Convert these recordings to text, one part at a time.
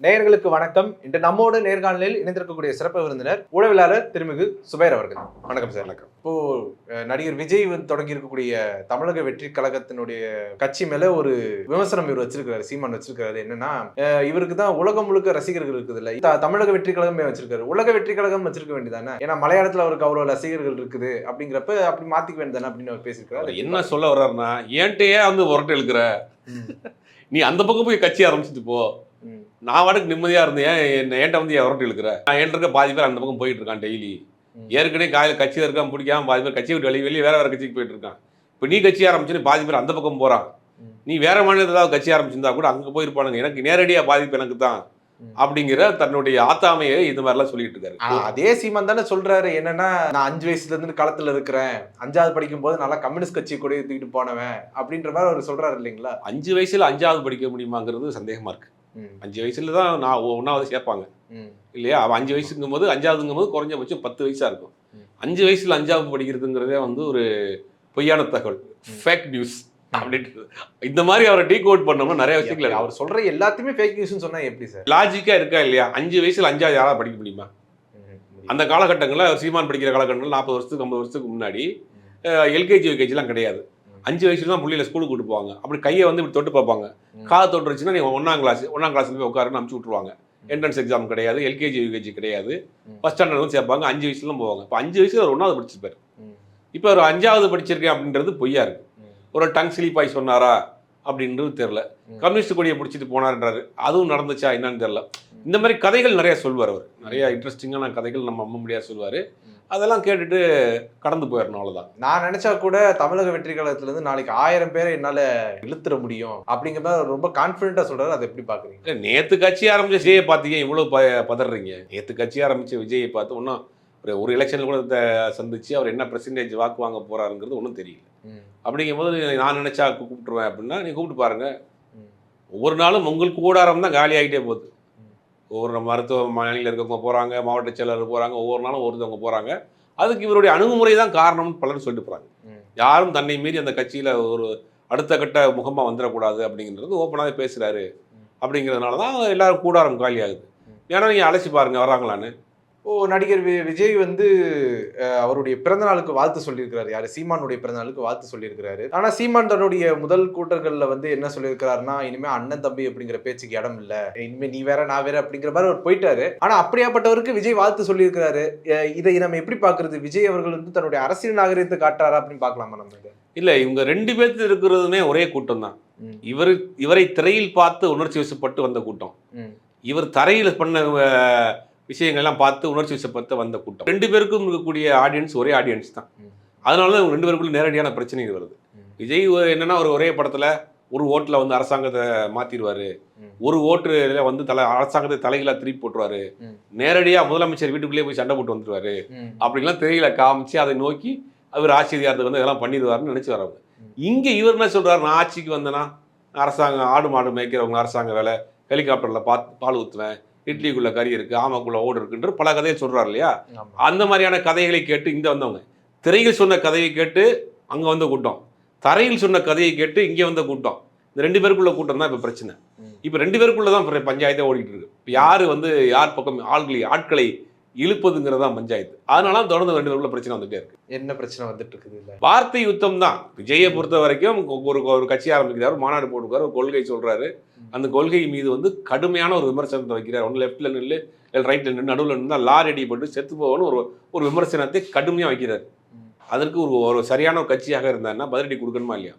நேயர்களுக்கு வணக்கம். இன்று நம்மோடு நேர்காணலில் இணைந்திருக்கக்கூடிய சிறப்பு விருந்தினர் உளவியலாளர் திருமிகு சுபேர் அவர்கள். வணக்கம் சார். வணக்கம். இப்போ நடிகர் விஜய் தொடங்கி இருக்கக்கூடிய தமிழக வெற்றி கழகத்தினுடைய கட்சி மேல ஒரு விமர்சனம் இவர் வச்சிருக்காரு சீமான் வச்சிருக்காரு என்னன்னா இவருக்கு தான் உலகம் முழுக்க ரசிகர்கள் இருக்குது இல்ல தமிழக வெற்றி கழகமே வச்சிருக்காரு. உலக வெற்றி கழகம் வச்சிருக்க வேண்டியதானே? ஏன்னா மலையாளத்துல அவருக்கு அவ்வளவு ரசிகர்கள் இருக்குது அப்படிங்கிறப்ப அப்படி மாத்திக்க வேண்டியதானே அப்படின்னு அவர் பேசியிருக்காரு என்ன சொல்ல வர்றாருன்னா ஏன்ட்டையே வந்து உரட்டை இழுக்கிற ம், நீ அந்த பக்கம் போய் கட்சி ஆரம்பிச்சிட்டு போ. நான் வாடகைக்கு நிம்மதியா இருந்தேன். என்ன ஏன்ட்ட வந்து உரட்டை இழுக்கிற? நான் என்கிட்ட இருக்க? பாதி பேர் அந்த பக்கம் போயிட்டு இருக்கான் டெய்லி. ஏற்கனவே காலையில் கட்சியில் இருக்கான் பிடிக்காம பாதி பேர் கட்சி விட்டு வெளியே வெளியே வேற வேற கட்சிக்கு போயிட்டு இருக்கான். இப்போ நீ கட்சி ஆரம்பிச்சுன்னு பாதி பேர் அந்த பக்கம் போறான். ம். நீ வேற மாநிலத்தில் ஏதாவது கட்சி ஆரம்பிச்சிருந்தா கூட அங்கே போயிருப்பானுங்க. எனக்கு நேரடியாக பாதிப்பு எனக்கு தான். அப்படிங்கிற தன்னுடைய ஆத்தாமையை இது மாதிரிலாம் சொல்லிட்டு இருக்காரு. அதே சீமான் தானே சொல்றாரு. என்னன்னா நான் அஞ்சு வயசுல இருந்து களத்துல இருக்கிறேன். அஞ்சாவது படிக்கும் போது நல்லா கம்யூனிஸ்ட் கட்சி கூட தூக்கிட்டு போனவன் அப்படின்ற மாதிரி அவர் சொல்றாரு இல்லைங்களா? அஞ்சு வயசுல அஞ்சாவது படிக்க முடியுமாங்கிறது சந்தேகமா இருக்கு. அஞ்சு வயசுல தான் நான் ஒன்றாவது சேர்ப்பாங்க. இல்லையா? அவன் அஞ்சு வயசுங்கும் போது அஞ்சாவதுங்கும் போது குறைஞ்சபட்சம் பத்து வயசா இருக்கும். அஞ்சு வயசுல அஞ்சாவது படிக்கிறதுங்கிறதே வந்து ஒரு பொய்யான தகவல். ஃபேக் நியூஸ் அப்படின்ட்டு இந்த மாதிரி அவரை டீ கோட் பண்ணோம்னா நிறைய விஷயங்கள்? அவர் சொல்ற எல்லாத்தையுமே ஃபேக் நியூஸ்னு சொன்னா எப்படி சார்? லாஜிக்கா இருக்கா இல்லையா? அஞ்சு வயசுல அஞ்சாவது யாராவது படிக்க முடியுமா? அந்த காலகட்டங்களில் சீமான் படிக்கிற காலகட்டங்கள் நாற்பது வருஷத்துக்கு ஐம்பது வருஷத்துக்கு முன்னாடி எல்கேஜி யூகேஜிலாம் கிடையாது. அஞ்சு வயசுல தான் பிள்ளைல ஸ்கூலுக்கு கூட்டு போவாங்க. அப்படி கையை வந்து இப்படி தொட்டு பார்ப்பாங்க. காதை தொட்டுருச்சுன்னா நீங்கள் ஒன்றாம் கிளாஸ் ஒன்றாம் கிளாஸ்ல போய் உட்காருன்னு அமுச்சு விட்ருவாங்க என்ட்ரன்ஸ் எக்ஸாம் கிடையாது எல்கேஜி யூகேஜி கிடையாது. ஃபஸ்ட் ஸ்டாண்டர்ட் வந்து சேர்ப்பாங்க அஞ்சு வயசுலாம் போவாங்க. இப்போ அஞ்சு வயசுல ஒரு ஒன்றாவது படிச்சிருப்பாரு. இப்போ ஒரு அஞ்சாவது படிச்சிருக்கேன் அப்படின்றது பொய்யா இருக்கு. ஒரு டங் ஸ்லீப்பாய் சொன்னாரா அப்படின்றது தெரில ம். கம்யூனிஸ்ட் கொடியை பிடிச்சிட்டு போனார்ன்றாரு. அதுவும் நடந்துச்சா என்னன்னு தெரில இந்த மாதிரி கதைகள் நிறைய சொல்வார் அவர். நிறைய இன்ட்ரெஸ்டிங்கான கதைகள் நம்ம அம்ம முடியாது சொல்வார். அதெல்லாம் கேட்டுட்டு கடந்து போயிடணும் அவ்வளோதான் நான் நினைச்சா கூட தமிழக வெற்றி கழகத்துல இருந்து நாளைக்கு ஆயிரம் பேரை என்னால இழுத்துற முடியும் அப்படிங்கிற மாதிரி அவர் ரொம்ப கான்பிடண்டா சொல்றாரு. அதை எப்படி பாக்குறீங்க? இல்லை நேற்று கட்சி ஆரம்பிச்ச விஜயை பார்த்தீங்க இவ்வளோ ப பதறீங்க? நேற்று கட்சி ஆரம்பிச்ச விஜயை பார்த்து ஒன்றும் ஒரு ஒரு எலெக்ஷனில் கூட சந்திச்சு அவர் என்ன பெர்சன்டேஜ் வாக்கு வாங்க போறாருங்கிறது ஒன்றும் தெரியல. ம், அப்படிங்கும்போது நான் நினைச்சா கூப்பிட்டுருவேன் அப்படின்னா நீ கூப்பிட்டு பாருங்க. ம், ஒவ்வொரு நாளும் உங்களுக்கு கூடாரம் தான் காலி ஆகிட்டே போகுது. ஒவ்வொரு மருத்துவமனையில் இருக்கவங்க போகிறாங்க மாவட்ட செயலர் போகிறாங்க ஒவ்வொரு நாளும் ஒருத்தவங்க போகிறாங்க அதுக்கு இவருடைய அணுகுமுறை தான் காரணம்னு பலர் சொல்லிட்டு போகிறாங்க. யாரும் தன்னை மீறி அந்த கட்சியில் ஒரு அடுத்த கட்ட முகமாக வந்துடக்கூடாது அப்படிங்கிறது ஓப்பனாகவே பேசுகிறாரு. அப்படிங்கிறதுனால தான் எல்லாரும் கூடாரம் காலி ஆகுது ம். ஏன்னா நீங்கள் அழைச்சி பாருங்க வராங்களான்னு ஓ நடிகர் வி- விஜய் வந்து அவருடைய பிறந்த நாளுக்கு வாழ்த்து சொல்லியிருக்கிறாரு. யாரு? சீமானுடைய பிறந்த நாளுக்கு வாழ்த்து சொல்லியிருக்கிறாரு. ஆனா சீமான் தன்னுடைய முதல் கூட்டங்கள்ல வந்து என்ன சொல்லியிருக்கிறாருன்னா இனிமே அண்ணன் தம்பி அப்படிங்கிற பேச்சுக்கு இடம் இல்ல. இனிமே நீ வேற நான் வேற அப்படிங்கிற மாதிரி அவர் போயிட்டாரு. ஆனா அப்படியாப்பட்டவருக்கு விஜய் வாழ்த்து சொல்லியிருக்கிறாரு. இதை நம்ம எப்படி பாக்குறது விஜய் அவர்கள் வந்து தன்னுடைய அரசியல் நாகரிகத்தை காட்டுறாரா அப்படின்னு பார்க்கலாமா நம்ம? இல்லை இவங்க ரெண்டு பேர்த்து இருக்கிறதுமே ஒரே கூட்டம் தான். இவர் இவரை திரையில் பார்த்து உணர்ச்சி வசப்பட்டு வந்த கூட்டம். இவர் தரையில் பண்ண விஷயங்கள்லாம் பார்த்து உணர்ச்சி வசப்பட்டு வந்த கூட்டம் ரெண்டு பேருக்கும் இருக்கக்கூடிய ஆடியன்ஸ் ஒரே ஆடியன்ஸ் தான். அதனால தான் ரெண்டு பேருக்குள்ள நேரடியான பிரச்சனைகள் வருது. விஜய் என்னன்னா ஒரு ஒரே படத்துல ஒரு ஓட்டுல வந்து அரசாங்கத்தை மாத்திடுவாரு ம். ஒரு ஓட்டுல வந்து தலை அரசாங்கத்தை தலைகளா திருப்பி போட்டுருவாரு ம். நேரடியா முதலமைச்சர் வீட்டுக்குள்ளேயே போய் சண்டை போட்டு வந்துருவாரு ம், அப்படின்லாம் திரையில காமிச்சு அதை நோக்கி அவர் ஆட்சி அதிகாரத்துக்கு வந்து இதெல்லாம் பண்ணிடுவாருன்னு நினைச்சு வரவங்க ம். இங்க இவர் என்ன சொல்றாரு நான் ஆட்சிக்கு வந்தேன்னா அரசாங்கம் ஆடு மாடு மேய்க்கிறவங்க அரசாங்க வேலை ஹெலிகாப்டர்ல பாத் பால் ஊத்துவேன் இட்லிக்குள்ள கறி இருக்கு ஆமாக்குள்ள ஓடு இருக்குன்ற பல கதையை சொல்றாரு இல்லையா. அந்த மாதிரியான கதைகளை கேட்டு இங்க வந்தவங்க. திரையில் சொன்ன கதையை கேட்டு அங்க வந்த கூட்டம். தரையில் சொன்ன கதையை கேட்டு இங்கே வந்த கூட்டம். இந்த ரெண்டு பேருக்குள்ள கூட்டம் தான் இப்ப பிரச்சனை. இப்ப ரெண்டு பேருக்குள்ள தான் பஞ்சாயத்தே ஓடிட்டு இருக்கு. இப்ப யாரு வந்து யார் பக்கம் ஆட்களை ஆட்களை இழுப்பதுங்கிறது பஞ்சாயத்து. அதனால தான் தொடர்ந்து ரெண்டு பேருக்குள்ள பிரச்சனை வந்துட்டே இருக்கு. என்ன பிரச்சனை வந்துட்டு இருக்குது இல்ல? வார்த்தை யுத்தம் தான். விஜயை பொறுத்த வரைக்கும் ஒரு ஒரு கட்சி ஆரம்பிக்கிறார் மாநாடு போட்டுக்காரு ஒரு கொள்கை சொல்றாரு. அந்த கொள்கை மீது வந்து கடுமையான ஒரு விமர்சனத்தை வைக்கிறார். ஒன்று லெஃப்ட்ல நின்று இல்லை ரைட்ல நின்று நடுவில் நின்று லாரி அடிபட்டு செத்து போகணும் ஒரு ஒரு விமர்சனத்தை கடுமையாக வைக்கிறார். அதற்கு ஒரு ஒரு சரியான ஒரு கட்சியாக இருந்தாருன்னா பதிலடி கொடுக்கணுமா இல்லையா?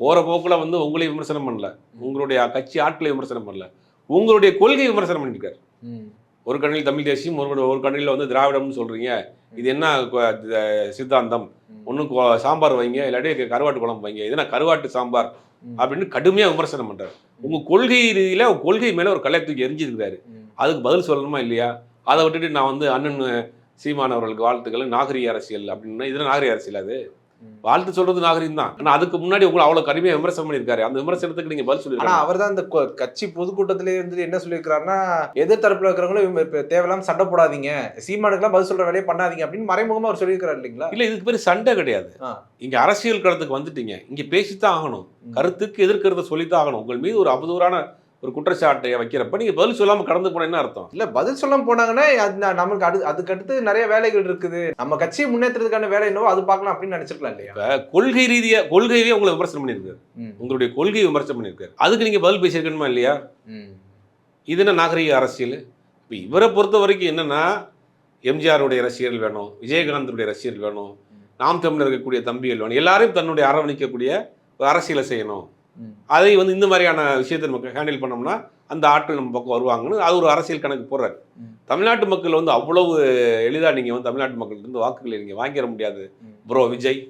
போற போக்குல வந்து உங்களை விமர்சனம் பண்ணல. உங்களுடைய கட்சி ஆட்களை விமர்சனம் பண்ணல. உங்களுடைய கொள்கை விமர்சனம் பண்ணிருக்காரு ம், ஒரு கண்ணில் தமிழ் தேசியம் ஒரு ஒரு கண்ணில் வந்து திராவிடம்னு சொல்றீங்க. இது என்ன சித்தாந்தம்? ம். ஒன்று சாம்பார் வைங்க இல்லாட்டி கருவாட்டு குழம்பு வைங்க. இது கருவாட்டு சாம்பார். அப்படின்னு கடுமையாக விமர்சனம் பண்றாரு. உங்க கொள்கை ரீதியில கொள்கை மேல ஒரு கல்லை தூக்கி எரிஞ்சிருக்காரு ம். அதுக்கு பதில் சொல்லணுமா இல்லையா? அதை விட்டுட்டு நான் வந்து அண்ணன் சீமான் அவர்களுக்கு வாழ்த்துக்கள் நாகரிக அரசியல் அப்படின்னா. இதுல நாகரிக அரசியல் அது. வாழ்த்து சொல்றது நாகரிகம் தான். ஆனா அதுக்கு முன்னாடி உங்களை அவ்வளவு கடுமையா விமர்சனம் பண்ணியிருக்காரு. அந்த விமர்சனத்துக்கு நீங்க பதில் ஆனா சொல்லிருக்காங்க அவர் தான் இந்த கொ- கட்சி பொதுக்கூட்டத்திலே இருந்து என்ன சொல்லியிருக்கிறாருன்னா எதிர்த்தரப்புல இருக்கிறவங்களும் தேவையில்லாம சண்டை போடாதீங்க. சீமானுக்கெல்லாம் பதில் சொல்ற வேலையை பண்ணாதீங்க அப்படின்னு மறைமுகமா அவர் சொல்லியிருக்கிறாரு இல்லைங்களா? இல்ல இதுக்கு பேர் சண்டை கிடையாது. இங்க அரசியல் களத்துக்கு வந்துட்டீங்க. இங்க பேசித்தான் ஆகணும். கருத்துக்கு எதிர்க்கிறத சொல்லித்தான் ஆகணும். உங்கள் மீது ஒரு அவதூறான ஒரு குற்றச்சாட்டை வைக்கிறப்ப நீங்க பதில் சொல்லாம கடந்து போன என்ன அர்த்தம்? இல்ல பதில் சொல்லாம போனாங்கன்னா அது நமக்கு அடு அதுக்கு அடுத்து நிறைய வேலைகள் இருக்குது. நம்ம கட்சியை முன்னேற்றத்துக்கான வேலை என்னவோ அது பார்க்கலாம் அப்படின்னு நினைச்சிருக்கலாம் இல்லையா? இப்ப கொள்கை ரீதியா கொள்கையவே உங்களை விமர்சனம் பண்ணியிருக்காரு. உங்களுடைய கொள்கையை விமர்சனம் பண்ணியிருக்காரு. அதுக்கு நீங்க பதில் பேசியிருக்கணுமா இல்லையா. இது என்ன நாகரிக அரசியல்? இப்போ இவரை பொறுத்த வரைக்கும் என்னன்னா எம்ஜிஆருடைய ரசிகர்கள் வேணும் விஜயகாந்தனுடைய ரசிகர்கள் வேணும் நாம் தமிழர் இருக்கக்கூடிய தம்பிகள் வேணும் எல்லாரையும் தன்னுடைய அரவணைக்கக்கூடிய ஒரு அரசியலை செய்யணும். அதை வந்து இந்த மாதிரியான விஷயத்தை நம்ம ஹேண்டில் பண்ணோம்னா அந்த ஆட்கள் நம்ம பக்கம் வருவாங்கன்னு அது ஒரு அரசியல் கணக்கு போடுறாரு. தமிழ்நாட்டு மக்கள் வந்து அவ்வளவு எளிதாக நீங்கள் வந்து தமிழ்நாட்டு மக்கள்கிட்ட வாக்குகளை நீங்கள் வாங்கிட முடியாது. ப்ரோ விஜய்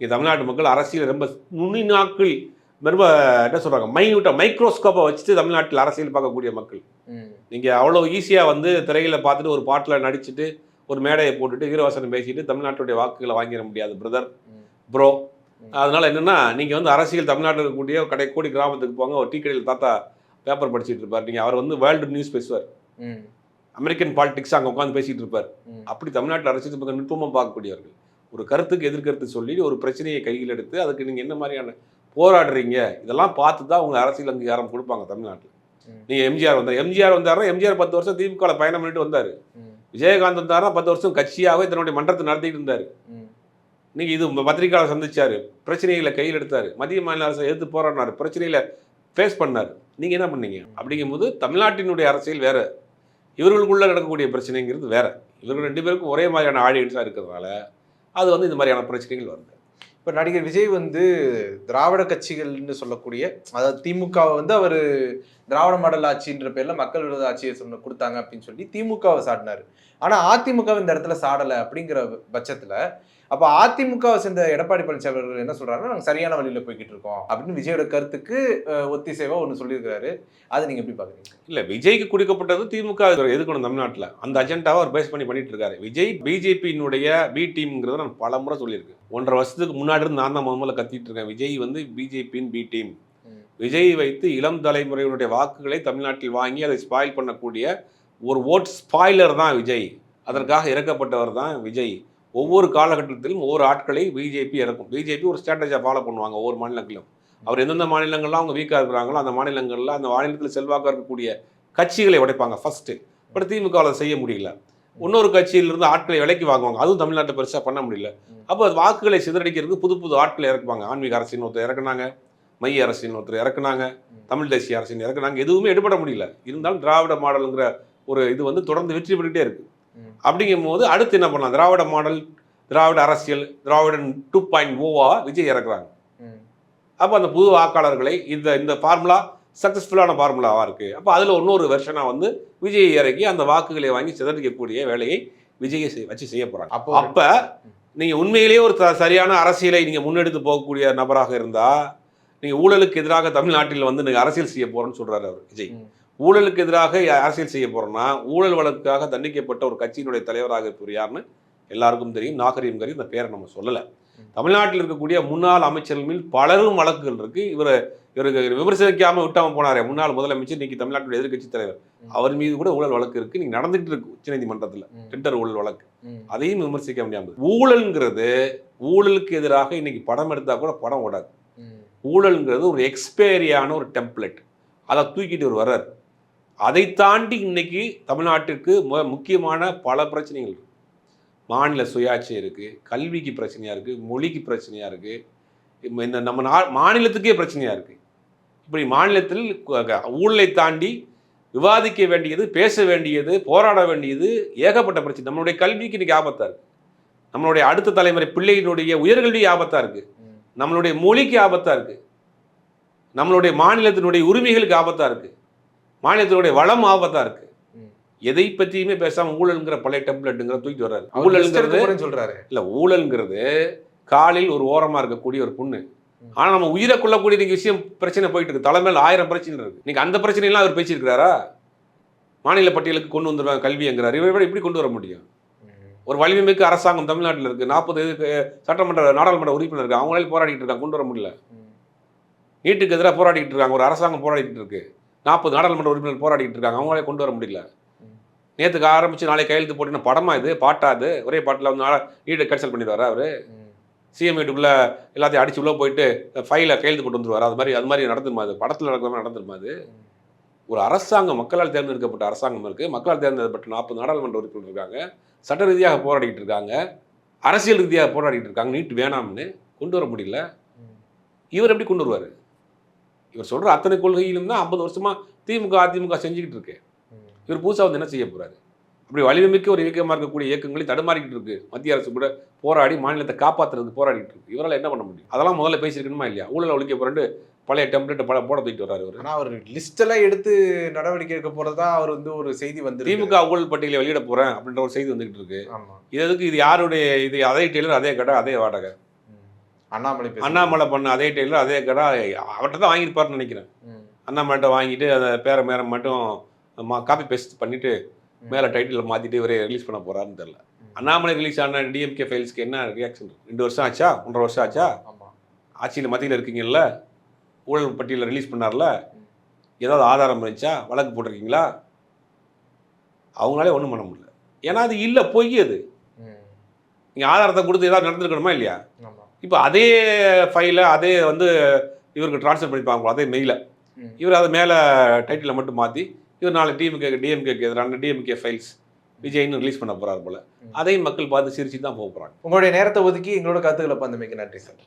இங்கே தமிழ்நாட்டு மக்கள் அரசியல் ரொம்ப நுனி நாட்கள் ரொம்ப என்ன சொல்கிறாங்க மைன்யூட்டாக மைக்ரோஸ்கோப்பை வச்சுட்டு தமிழ்நாட்டில் அரசியல் பார்க்கக்கூடிய மக்கள். நீங்கள் அவ்வளோ ஈஸியாக வந்து திரையில் பார்த்துட்டு ஒரு பாட்டில் நடிச்சுட்டு ஒரு மேடையை போட்டுட்டு வீரவசனம் பேசிட்டு தமிழ்நாட்டுடைய வாக்குகளை வாங்கிட முடியாது பிரதர். ப்ரோ. அதனால என்னன்னா நீங்கள் வந்து அரசியல் தமிழ்நாட்டில் இருக்கக்கூடிய கடை கோடி கிராமத்துக்கு போங்க ஒரு டீ கடையில் தாத்தா பேப்பர் படிச்சிட்டு இருப்பார். நீங்கள் அவர் வந்து வேர்ல்டு நியூஸ் பேசுவார். அமெரிக்கன் பாலிடிக்ஸ் அங்கே உட்காந்து பேசிட்டு இருப்பார். அப்படி தமிழ்நாட்டில் அரசியல் பக்கம் நுட்பமாக பார்க்கக்கூடியவர்கள். ஒரு கருத்துக்கு எதிர்கருத்து சொல்லி ஒரு பிரச்சனையை கையில் எடுத்து அதுக்கு நீங்கள் என்ன மாதிரியான போராடுறீங்க? இதெல்லாம் பார்த்து தான் உங்க அரசியல் அங்கீகாரம் கொடுப்பாங்க தமிழ்நாட்டில். நீங்கள் எம்ஜிஆர் வந்தார். எம்ஜிஆர் வந்தாருன்னா எம்ஜிஆர் பத்து வருஷம் திமுக பயணம் பண்ணிட்டு வந்தார். விஜயகாந்த் வந்தாருன்னா பத்து வருஷம் கட்சியாகவே தன்னுடைய மன்றத்தை நடத்திட்டு இருந்தார். இன்றைக்கி இன்னைக்கு இது பத்திரிகையாளர் சந்தித்தார் பிரச்சனைகளை கையில் எடுத்தார். மத்திய மாநில அரசை எதிர்த்து போராடினாரு. பிரச்சனையில ஃபேஸ் பண்ணார். நீங்கள் என்ன பண்ணீங்க? அப்படிங்கும்போது தமிழ்நாட்டினுடைய அரசியல் வேறு. இவர்களுக்குள்ளே நடக்கக்கூடிய பிரச்சனைங்கிறது வேறு. இவர்கள் ரெண்டு பேருக்கும் ஒரே மாதிரியான ஆடியன்ஸாக இருக்கிறதுனால அது வந்து இந்த மாதிரியான பிரச்சனைகள் வருது. இப்போ நடிகர் விஜய் வந்து திராவிட கட்சிகள்னு சொல்லக்கூடிய அதாவது திமுகவை வந்து அவர் திராவிட மாடல் ஆட்சின்ற பேரில் மக்கள் விரோத ஆட்சியை சொன்ன கொடுத்தாங்க அப்படின்னு சொல்லி திமுகவை சாடினாரு ஆனால் அதிமுக இந்த இடத்துல சாடலை அப்படிங்கிற பட்சத்தில் அப்ப அதிமுகவை சேர்ந்த எடப்பாடி பழனிசாமி அவர்கள் என்ன சொல்றாருன்னா நாங்க சரியான வழியில போய்கிட்டு இருக்கோம். அப்படின்னு விஜயோட கருத்துக்கு அஹ், ஒத்திசைவா ஒன்னு சொல்லியிருக்காரு அதை நீங்க எப்படி பாக்குறீங்க? இல்ல விஜய்க்கு கொடுக்கப்பட்டது திமுக எதுக்கணும் தமிழ்நாட்டில். அந்த அஜெண்டாவை அவர் பேஸ் பண்ணி பண்ணிட்டு இருக்காரு. விஜய் பிஜேபியினுடைய பி டீம்ங்கிறத நான் பல முறை சொல்லியிருக்கேன் ஒன்றரை வருஷத்துக்கு முன்னாடி இருந்து நான் தான் முதல்ல கத்திட்டு இருக்கேன். விஜய் வந்து பிஜேபியின் பி டீம். விஜய் வைத்து இளம் தலைமுறையினுடைய வாக்குகளை தமிழ்நாட்டில் வாங்கி அதை ஸ்பாயில் பண்ணக்கூடிய ஒரு ஓட் ஸ்பாய்லர் தான் விஜய். அதற்காக இறக்கப்பட்டவர் தான் விஜய். ஒவ்வொரு காலகட்டத்திலும் ஒவ்வொரு ஆட்களை பிஜேபி இறக்கும். பிஜேபி ஒரு ஸ்ட்ராட்டஜியாக ஃபாலோ பண்ணுவாங்க ஒவ்வொரு மாநிலங்களிலும் அவர் எந்தெந்த மாநிலங்கள்லாம் அவங்க வீக்காக இருக்கிறாங்களோ அந்த மாநிலங்களில் அந்த மாநிலத்தில் செல்வாக்காக இருக்கக்கூடிய கட்சிகளை உடைப்பாங்க ஃபஸ்ட்டு பட் திமுகவில் செய்ய முடியல. இன்னொரு கட்சியிலிருந்து ஆட்களை விலைக்கு வாங்குவாங்க. அதுவும் தமிழ்நாட்டில் பெருசாக பண்ண முடியல. அப்போ வாக்குகளை சிதறடிக்கிறதுக்கு புது புது ஆட்களை இறக்குவாங்க. ஆன்மீக அரசின் ஒருத்தர் இறக்குனாங்க மைய அரசின் ஒருத்தர் இறக்குனாங்க தமிழ் தேசிய அரசின் இறக்குனாங்க. எதுவுமே எடுபட முடியல. இருந்தாலும் திராவிட மாடலுங்கிற ஒரு இது வந்து தொடர்ந்து வெற்றி பெற்றுகிட்டே இருக்குது அப்படிங்கும் போது அடுத்து என்ன பண்ணலாம்? திராவிட மாடல் திராவிட அரசியல் திராவிடன் டூ பாயிண்ட் ஓவா விஜய் இறக்குறாங்க. அப்போ அந்த புது வாக்காளர்களை இந்த இந்த ஃபார்முலா சக்ஸஸ்ஃபுல்லான ஃபார்முலாவாக இருக்குது அப்போ அதில் இன்னொரு வெர்ஷனாக வந்து விஜயை இறக்கி அந்த வாக்குகளை வாங்கி சிதறடிக்கக்கூடிய வேலையை விஜயை வச்சு செய்ய போகிறாங்க அப்போ அப்போ நீங்கள் உண்மையிலேயே ஒரு சரியான அரசியலை நீங்கள் முன்னெடுத்து போகக்கூடிய நபராக இருந்தால் நீங்கள் ஊழலுக்கு எதிராக தமிழ்நாட்டில் வந்து நீங்கள் அரசியல் செய்ய போகிறேன்னு சொல்கிறாரு அவர் விஜய். ஊழலுக்கு எதிராக அரசியல் செய்ய போகிறோன்னா ஊழல் வழக்குக்காக தண்டிக்கப்பட்ட ஒரு கட்சியினுடைய தலைவராக இருப்பவர் யாருன்னு எல்லாருக்கும் தெரியும் நாகரிகம் கரி இந்த பேரை நம்ம சொல்லலை. தமிழ்நாட்டில் இருக்கக்கூடிய முன்னாள் அமைச்சர்கள் பலரும் வழக்குகள் இருக்கு. இவர் இவருக்கு விமர்சிக்காம விட்டாம போனாரே முன்னாள் முதலமைச்சர் இன்னைக்கு தமிழ்நாட்டுடைய எதிர்க்கட்சி தலைவர். அவர் மீது கூட ஊழல் வழக்கு இருக்கு. நீங்க நடந்துகிட்டு இருக்கு உச்சநீதிமன்றத்தில். டெண்டர் ஊழல் வழக்கு. அதையும் விமர்சிக்க முடியாது ஊழல்ங்கிறது ஊழலுக்கு எதிராக இன்னைக்கு படம் எடுத்தா கூட படம் ஓடாது. ஊழல்ங்கிறது ஒரு எக்ஸ்பேரியான ஒரு டெம்ப்ளேட் அதை தூக்கிட்டு ஒரு வர்றார். அதை தாண்டி இன்னைக்கு தமிழ்நாட்டிற்கு மு முக்கியமான பல பிரச்சனைகள் இருக்கு. மாநில சுயாட்சி இருக்கு கல்விக்கு பிரச்சனையா இருக்கு மொழிக்கு பிரச்சனையா இருக்கு. இப்ப இந்த நம்ம நா மாநிலத்துக்கே பிரச்சனையா இருக்கு. இப்படி மாநிலத்தில் ஊழலை தாண்டி விவாதிக்க வேண்டியது பேச வேண்டியது போராட வேண்டியது ஏகப்பட்ட பிரச்சனை. நம்மளுடைய கல்விக்கு இன்னைக்கு ஆபத்தா இருக்கு. நம்மளுடைய அடுத்த தலைமுறை பிள்ளைகளுடைய உயர்கல்வி ஆபத்தா இருக்கு. ம். நம்மளுடைய மொழிக்கு ஆபத்தா இருக்கு. நம்மளுடைய மாநிலத்தினுடைய உரிமைகளுக்கு ஆபத்தா இருக்கு. மாநிலத்தினுடைய வளம் ஆபத்தா இருக்கு. எதை பற்றியுமே பேசாம ஊழல்ங்கிற பழைய டெம்ப்ளெட்டுங்கிற தூக்கிட்டு வர்றாரு. ஊழல்ங்கிறது சொல்றாரு. இல்ல ஊழல்ங்கிறது காலில் ஒரு ஓரமா இருக்கக்கூடிய ஒரு புண்ணு. ஆனா நம்ம உயிரை கொள்ளக்கூடிய இன்னைக்கு விஷயம் பிரச்சனை போயிட்டு இருக்கு. தலைமையில் ஆயிரம் பிரச்சனை இருக்கு. இன்னைக்கு அந்த பிரச்சனையெல்லாம் அவர் பேசியிருக்கிறாரா? மாநில பட்டியலுக்கு கொண்டு வந்துருவாங்க கல்விங்கிறார் இவரை விட இப்படி கொண்டு வர முடியும். ஒரு வலிமைமிக்க அரசாங்கம் தமிழ்நாட்டில் இருக்கு. நாற்பது சட்டமன்ற நாடாளுமன்ற உறுப்பினர் இருக்கு அவங்களே போராடிட்டு இருக்காங்க. கொண்டு வர முடியல. நீட்டுக்கு எதிராக போராடிட்டு இருக்காங்க. ஒரு அரசாங்கம் போராடிட்டு இருக்கு. நாற்பது நாடாளுமன்ற உறுப்பினர் போராடிக்கிட்டு இருக்காங்க. அவங்களே கொண்டு வர முடியல. நேற்றுக்கு ஆரம்பித்து நாளைக்கு கையெழுத்து போட்டுன படமா இது? பாட்டாது ஒரே பாட்டில் வந்து நீட்டை கேன்சல் பண்ணிடுவார் அவர்? சிஎம் வீட்டுக்குள்ளே எல்லாத்தையும் அடிச்சு உள்ள போயிட்டு ஃபைல கையெழுத்து போட்டு வந்துருவார்? அது மாதிரி அது மாதிரி நடந்துருமா அது படத்தில் நடக்கிற மாதிரி நடந்துருமா அது ஒரு அரசாங்கம் மக்களால் தேர்ந்தெடுக்கப்பட்ட அரசாங்கம் இருக்குது மக்களால் தேர்ந்தெடுக்கப்பட்ட நாற்பது நாடாளுமன்ற உறுப்பினர் இருக்காங்க. சட்ட ரீதியாக போராடிக்கிட்டு இருக்காங்க. அரசியல் ரீதியாக போராடிக்கிட்டு இருக்காங்க. நீட் வேணாம்னு கொண்டு வர முடியல. இவர் எப்படி கொண்டு வருவார்? இவர் சொல்கிற அத்தனை கொள்கையிலும் தான் ஐம்பது வருஷமா திமுக அதிமுக செஞ்சுக்கிட்டு இருக்கு. இவர் புதுசாக வந்து என்ன செய்ய போறாரு? அப்படி வலிமைமிக்க ஒரு இயக்கமாக இருக்கக்கூடிய இயக்கங்களை தடுமாறிக்கிட்டு இருக்கு. மத்திய அரசு கூட போராடி மாநிலத்தை காப்பாற்றுறதுக்கு போராடிட்டு இருக்கு. இவரால் என்ன பண்ண முடியும்? அதெல்லாம் முதல்ல பேசியிருக்கணுமா இல்லையா? ஊழல் ஒழிக்க போறேன்னு பழைய டெம்ப்ளேட் பல போட தூக்கிட்டு வர்றாரு இவர். ஆனா அவர் லிஸ்ட் எல்லாம் எடுத்து நடவடிக்கை எடுக்க போறதா அவர் வந்து ஒரு செய்தி வந்து திமுக ஊழல் பட்டியலை வெளியிட போறேன் அப்படின்ற ஒரு செய்தி வந்துகிட்டு இருக்கு. இது எதுக்கு? இது யாருடைய? இது அதே டெய்லர் அதே கடை அதே வாடகை. அண்ணாமலை. அண்ணாமலை பண்ண அதே டெய்லர் அதே கடை அவர்கிட்ட தான் வாங்கியிருப்பாருன்னு நினைக்கிறேன். ம். அண்ணாமலைட்ட வாங்கிட்டு அந்த பேர மேரம் மட்டும் காப்பி பேஸ்ட் பண்ணிட்டு மேலே டைட்டில் மாற்றிட்டு இவரே ரிலீஸ் பண்ண போறாருன்னு தெரியல. ம். அண்ணாமலை ரிலீஸ் ஆன டிஎம்கே ஃபைல்ஸ்க்கு என்ன ரியாக்ஷன் ரெண்டு வருஷம் ஆச்சா? ஒன்றரை வருஷம் ஆச்சா? ஆட்சியில் மத்தியில் இருக்கீங்கல்ல? ஊழல் பட்டியலில் ரிலீஸ் பண்ணார்ல? ஏதாவது ஆதாரம் இருந்துச்சா? வழக்கு போட்டிருக்கீங்களா? அவங்களாலே ஒன்றும் பண்ண முடியல. ஏன்னா அது இல்லை பொய் அது. ம். நீங்கள் ஆதாரத்தை கொடுத்து ஏதாவது நடந்துருக்கணுமா இல்லையா? இப்போ அதே ஃபைலை அதே வந்து இவருக்கு ட்ரான்ஸ்ஃபர் பண்ணிப்பாங்க அதே மெயிலை. இவர் அதை மேலே டைட்டிலை மட்டும் மாற்றி இவர் நாலு டிஎம்கே டிஎம்கேக்கு எதிரான டிஎம்கே ஃபைல்ஸ் விஜய்னு ரிலீஸ் பண்ண போறாரு போல. அதையும் மக்கள் பார்த்து சிரிச்சு தான் போக போகிறாங்க உங்களுடைய நேரத்தை ஒதுக்கி எங்களோட கருத்துக்களை பந்தமைக்கு நன்றி சார்.